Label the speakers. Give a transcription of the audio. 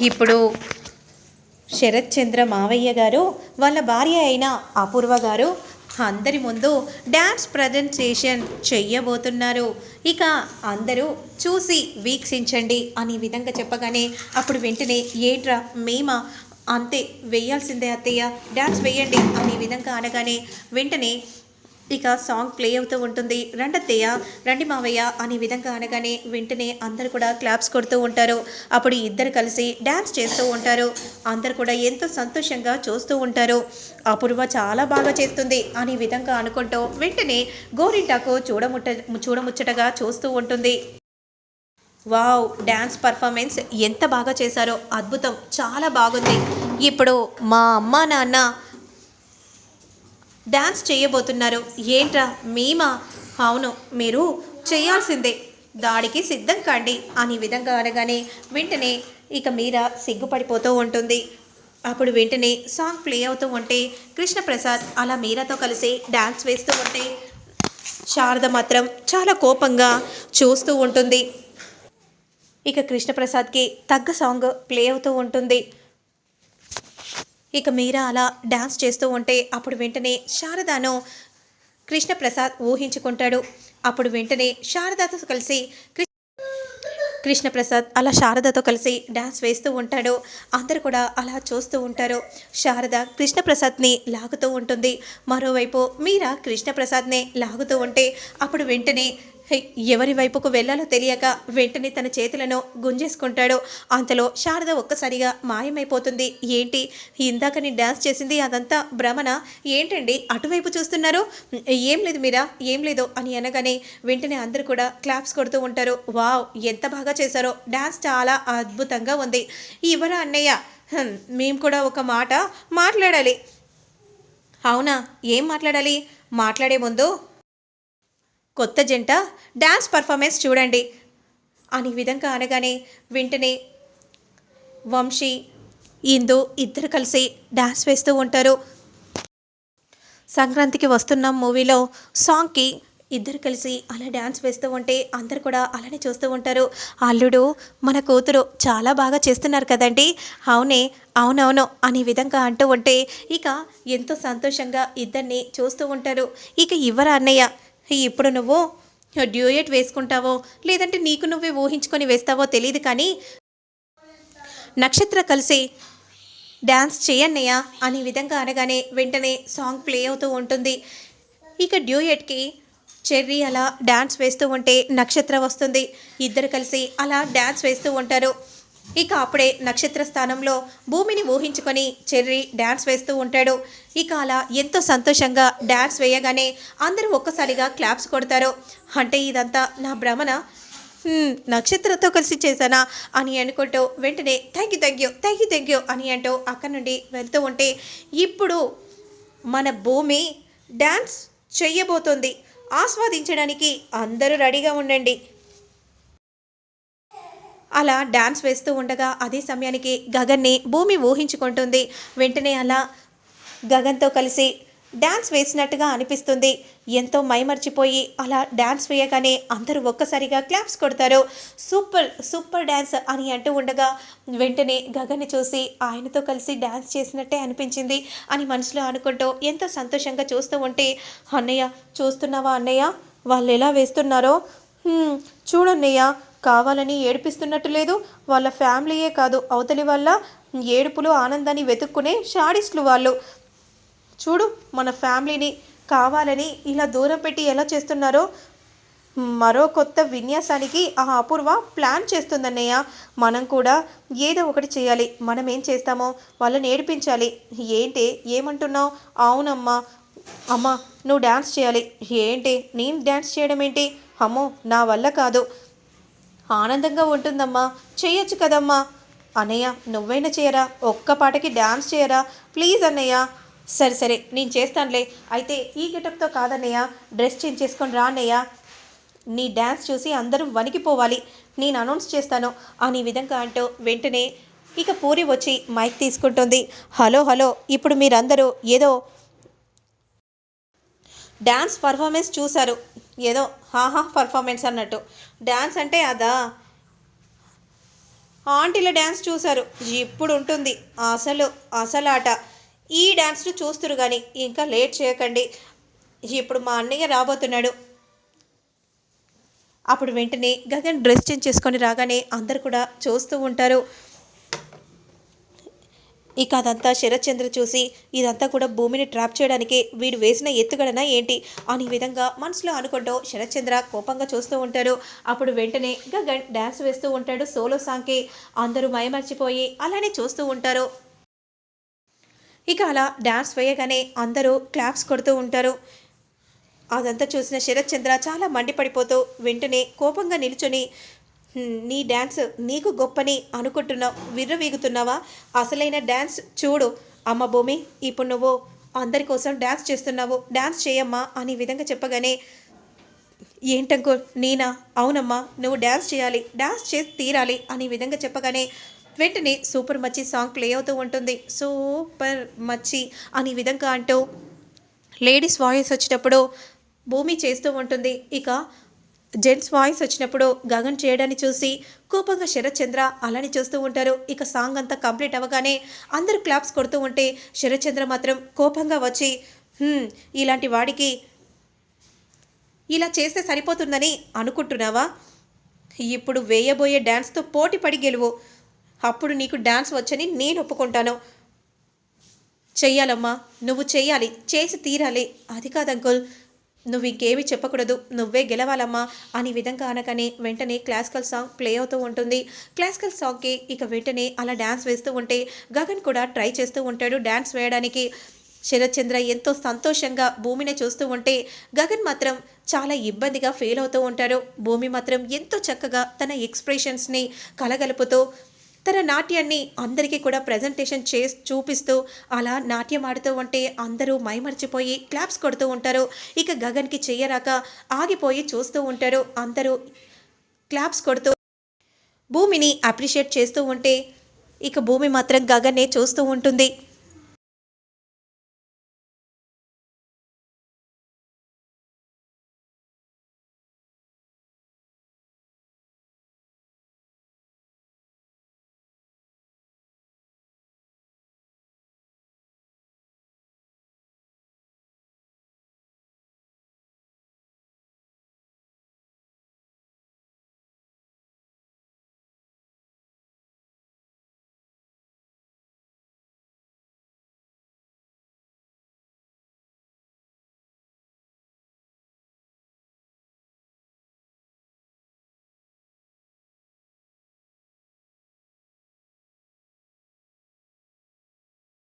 Speaker 1: ఇప్పుడు శరత్చంద్ర మావయ్య గారు వాళ్ళ భార్య అయిన అపూర్వ గారు అందరి ముందు డ్యాన్స్ ప్రజెంటేషన్ చెయ్యబోతున్నారు. ఇక అందరూ చూసి వీక్షించండి అనే విధంగా చెప్పగానే అప్పుడు వెంటనే ఏట్రా మేమా అంతే వేయాల్సిందే అత్తయ్య డ్యాన్స్ వేయండి అనే విధంగా అనగానే వెంటనే ఇక సాంగ్ ప్లే అవుతూ ఉంటుంది. రండత్తయ్య రండి మావయ్య అనే విధంగా అనగానే వెంటనే అందరు కూడా క్లాప్స్ కొడుతూ ఉంటారు. అప్పుడు ఇద్దరు కలిసి డ్యాన్స్ చేస్తూ ఉంటారు. అందరు కూడా ఎంతో సంతోషంగా చూస్తూ ఉంటారు. అపూర్వ చాలా బాగా చేస్తుంది అనే విధంగా అనుకుంటూ వెంటనే గోరింటాకు చూడముట్ట చూడముచ్చటగా చూస్తూ ఉంటుంది. వావ్! డ్యాన్స్ పర్ఫార్మెన్స్ ఎంత బాగా చేశారో అద్భుతం! చాలా బాగుంది. ఇప్పుడు మా అమ్మ నాన్న డ్యాన్స్ చేయబోతున్నారు. ఏంట్రా? మేమా? అవును మీరు చేయాల్సిందే. దాడికి సిద్ధం కాండి అనే విధంగా అనగానే వెంటనే ఇక మీరా సిగ్గుపడిపోతూ ఉంటుంది. అప్పుడు వెంటనే సాంగ్ ప్లే అవుతూ ఉంటే కృష్ణప్రసాద్ అలా మీరాతో కలిసి డ్యాన్స్ వేస్తూ ఉంటే శారద మాత్రం చాలా కోపంగా చూస్తూ ఉంటుంది. ఇక కృష్ణప్రసాద్కి తగ్గ సాంగ్ ప్లే అవుతూ ఉంటుంది. ఇక మీరా అలా డ్యాన్స్ చేస్తూ ఉంటే అప్పుడు వెంటనే శారదాను కృష్ణప్రసాద్ ఊహించుకుంటాడు. అప్పుడు వెంటనే శారదతో కలిసి కృష్ణప్రసాద్ అలా శారదతో కలిసి డ్యాన్స్ వేస్తూ ఉంటాడు. అందరు కూడా అలా చూస్తూ ఉంటారు. శారద కృష్ణప్రసాద్ని లాగుతూ ఉంటుంది. మరోవైపు మీరా కృష్ణప్రసాద్ని లాగుతూ ఉంటే అప్పుడు వెంటనే ఎవరి వైపుకు వెళ్ళాలో తెలియక వెంటనే తన చేతులను గుంజేసుకుంటాడు. అంతలో శారద ఒక్కసారిగా మాయమైపోతుంది. ఏంటి? ఇందాక నేను డ్యాన్స్ చేసింది అదంతా భ్రమణ ఏంటండి? అటువైపు చూస్తున్నారు? ఏం లేదు మీరా? ఏం లేదు అని అనగానే వెంటనే అందరూ కూడా క్లాప్స్ కొడుతూ ఉంటారు. వావ్ ఎంత బాగా చేశారో! డ్యాన్స్ చాలా అద్భుతంగా ఉంది. ఇవరా అన్నయ్య? మేము కూడా ఒక మాట మాట్లాడాలి. అవునా? ఏం మాట్లాడాలి? మాట్లాడే ముందు కొత్త జంట డ్యాన్స్ పర్ఫార్మెన్స్ చూడండి. అని విధంగా అనగానే వెంటనే వంశీ ఇందు ఇద్దరు కలిసి డ్యాన్స్ వేస్తూ ఉంటారు. సంక్రాంతికి వస్తున్న మూవీలో సాంగ్కి ఇద్దరు కలిసి అలా డ్యాన్స్ వేస్తూ ఉంటే అందరు కూడా అలానే చూస్తూ ఉంటారు. అల్లుడు మన కూతురు చాలా బాగా చేస్తున్నారు కదండి. అవునే అవునవును అనే విధంగా అంటూ ఉంటే ఇక ఎంతో సంతోషంగా ఇద్దరిని చూస్తూ ఉంటారు. ఇక ఇవ్వరా అన్నయ్య? ఇప్పుడు నువ్వు డ్యూయట్ వేసుకుంటావో లేదంటే నీకు నువ్వే ఊహించుకొని వేస్తావో తెలియదు కానీ నక్షత్ర కలిసి డ్యాన్స్ చేయన్నయ్య అనే విధంగా అనగానే వెంటనే సాంగ్ ప్లే అవుతూ ఉంటుంది. ఇక డ్యూయట్కి చెర్రీ అలా డ్యాన్స్ వేస్తూ ఉంటే నక్షత్ర వస్తుంది. ఇద్దరు కలిసి అలా డ్యాన్స్ వేస్తూ ఉంటారు. ఇక అప్పుడే నక్షత్ర స్థానంలో భూమిని ఊహించుకొని చెర్రీ డ్యాన్స్ వేస్తూ ఉంటాడు. ఇక అలా ఎంతో సంతోషంగా డ్యాన్స్ వేయగానే అందరూ ఒక్కసారిగా క్లాప్స్ కొడతారు. అంటే ఇదంతా నా భ్రమణ నక్షత్రంతో నక్షత్రతో కలిసి చేశానా అని అనుకుంటూ వెంటనే thank you thank you thank you thank you అని అంటూ అక్కడి నుండి వెళ్తూ ఉంటే ఇప్పుడు మన భూమి డ్యాన్స్ చెయ్యబోతోంది ఆస్వాదించడానికి అందరూ రెడీగా ఉండండి. అలా డ్యాన్స్ వేస్తూ ఉండగా అదే సమయానికి గగన్ని భూమి ఊహించుకుంటుంది. వెంటనే అలా గగన్తో కలిసి డ్యాన్స్ వేసినట్టుగా అనిపిస్తుంది. ఎంతో మైమర్చిపోయి అలా డ్యాన్స్ వేయగానే అందరూ ఒక్కసారిగా క్లాప్స్ కొడతారు. సూపర్ సూపర్ డ్యాన్స్ అని అంటూ ఉండగా వెంటనే గగన్ని చూసి ఆయనతో కలిసి డ్యాన్స్ చేసినట్టే అనిపించింది అని మనసులో అనుకుంటూ ఎంతో సంతోషంగా చూస్తూ ఉంటే అన్నయ్య చూస్తున్నావా అన్నయ్య? వాళ్ళు ఎలా వేస్తున్నారో? చూడన్నయ్య కావాలని ఏడిపిస్తున్నట్టు లేదు. వాళ్ళ ఫ్యామిలీయే కాదు అవతలి వల్ల ఏడుపులు ఆనందాన్ని వెతుక్కునే షాడిస్టులు వాళ్ళు. చూడు మన ఫ్యామిలీని కావాలని ఇలా దూరం పెట్టి ఎలా చేస్తున్నారో. మరో కొత్త విన్యాసానికి ఆ అపూర్వ ప్లాన్ చేస్తుందన్నయ్య. మనం కూడా ఏదో ఒకటి చేయాలి. మనం ఏం చేస్తామో వాళ్ళని ఏడిపించాలి. ఏంటి? ఏమంటున్నావు? అవునమ్మా. అమ్మా నువ్వు డ్యాన్స్ చేయాలి. ఏంటి? నేను డ్యాన్స్ చేయడం ఏంటి? అమ్మో నా వల్ల కాదు. ఆనందంగా ఉంటుందమ్మా. చేయొచ్చు కదమ్మా. అన్నయ్య నువ్వైనా చేయరా ఒక్క పాటకి డ్యాన్స్ చేయరా ప్లీజ్ అన్నయ్య. సరే సరే నేను చేస్తానులే. అయితే ఈ గెటప్తో కాదన్నయ్య. డ్రెస్ చేంజ్ చేసుకొని రా అన్నయ్య. నీ డ్యాన్స్ చూసి అందరూ వణికిపోవాలి. నేను అనౌన్స్ చేస్తాను. అని విధంగా అంటూ వెంటనే ఇక పూరి వచ్చి మైక్ తీసుకుంటుంది. హలో హలో ఇప్పుడు మీరందరూ ఏదో డ్యాన్స్ పర్ఫార్మెన్స్ చూశారు. ఏదో హాహా పర్ఫార్మెన్స్ అన్నట్టు. డ్యాన్స్ అంటే అదా? ఆంటీల డ్యాన్స్ చూశారు. ఇప్పుడు ఉంటుంది అసలు అసలు ఆట ఈ డ్యాన్స్ను చూస్తురు కానీ ఇంకా లేట్ చేయకండి. ఇప్పుడు మా అన్నయ్య రాబోతున్నాడు. అప్పుడు వెంటనే గగన్ డ్రెస్ చేంజ్ చేసుకొని రాగానే అందరు కూడా చూస్తూ ఉంటారు. ఇక అదంతా శరత్చంద్ర చూసి ఇదంతా కూడా భూమిని ట్రాప్ చేయడానికి వీడు వేసిన ఎత్తుగడన ఏంటి అని విధంగా మనసులో అనుకుంటూ శరత్చంద్ర కోపంగా చూస్తూ ఉంటారు అప్పుడు వెంటనే గగన్ డ్యాన్స్ వేస్తూ ఉంటాడు సోలో సాంగ్కి. అందరూ మయమర్చిపోయి అలానే చూస్తూ ఉంటారు. ఇక అలా డ్యాన్స్ వేయగానే అందరూ క్లాప్స్ కొడుతూ ఉంటారు. అదంతా చూసిన శరత్చంద్ర చాలా మండిపడిపోతూ వెంటనే కోపంగా నిల్చొని నీ డ్యాన్స్ నీకు గొప్పని అనుకుంటున్నావు విర్రవీగుతున్నావా? అసలైన డ్యాన్స్ చూడు. అమ్మ భూమి ఇప్పుడు నువ్వు అందరి కోసం డ్యాన్స్ చేస్తున్నావు. డ్యాన్స్ చేయమ్మా అని విధంగా చెప్పగానే ఏంటంకో నేనా? అవునమ్మా నువ్వు డ్యాన్స్ చేయాలి. డ్యాన్స్ చేసి తీరాలి అని విధంగా చెప్పగానే వెంటనే సూపర్ మచ్చి సాంగ్ ప్లే అవుతూ ఉంటుంది. సూపర్ మచ్చి అని విధంగా అంటూ లేడీస్ వాయిస్ వచ్చినప్పుడు భూమి చేస్తూ ఉంటుంది. ఇక జెంట్స్ వాయిస్ వచ్చినప్పుడు గగన్ చేయడాన్ని చూసి కోపంగా శరత్చంద్ర అలానే చూస్తూ ఉంటారు. ఇక సాంగ్ అంతా కంప్లీట్ అవ్వగానే అందరూ క్లాప్స్ కొడుతూ ఉంటే శరత్చంద్ర మాత్రం కోపంగా వచ్చి ఇలాంటి వాడికి ఇలా చేస్తే సరిపోతుందని అనుకుంటున్నావా? ఇప్పుడు వేయబోయే డ్యాన్స్తో పోటీ పడి గెలువు. అప్పుడు నీకు డ్యాన్స్ వచ్చని నేను ఒప్పుకుంటాను. చెయ్యాలమ్మా నువ్వు చెయ్యాలి చేసి తీరాలి. అది కాదు అంకుల్ నువ్వు ఇంకేమి చెప్పకూడదు. నువ్వే గెలవాలమ్మా అని విధంగా అనగానే వెంటనే క్లాసికల్ సాంగ్ ప్లే అవుతూ ఉంటుంది. క్లాసికల్ సాంగ్కి ఇక వెంటనే అలా డ్యాన్స్ వేస్తూ ఉంటే గగన్ కూడా ట్రై చేస్తూ ఉంటాడు డ్యాన్స్ వేయడానికి. శరత్చంద్ర ఎంతో సంతోషంగా భూమిని చూస్తూ ఉంటే గగన్ మాత్రం చాలా ఇబ్బందిగా ఫీల్ అవుతూ ఉంటారు భూమి మాత్రం ఎంతో చక్కగా తన ఎక్స్ప్రెషన్స్ని కలగలుపుతూ తన నాట్యాన్ని అందరికీ కూడా ప్రజెంటేషన్ చే చూపిస్తూ అలా నాట్యం ఆడుతూ ఉంటే అందరూ మైమర్చిపోయి క్లాప్స్ కొడుతూ ఉంటారు. ఇక గగన్కి చెయ్యరాక ఆగిపోయి చూస్తూ ఉంటారు. అందరూ క్లాప్స్ కొడుతూ భూమిని అప్రిషియేట్ చేస్తూ ఉంటే ఇక భూమి మాత్రం గగన్నే చూస్తూ ఉంటుంది.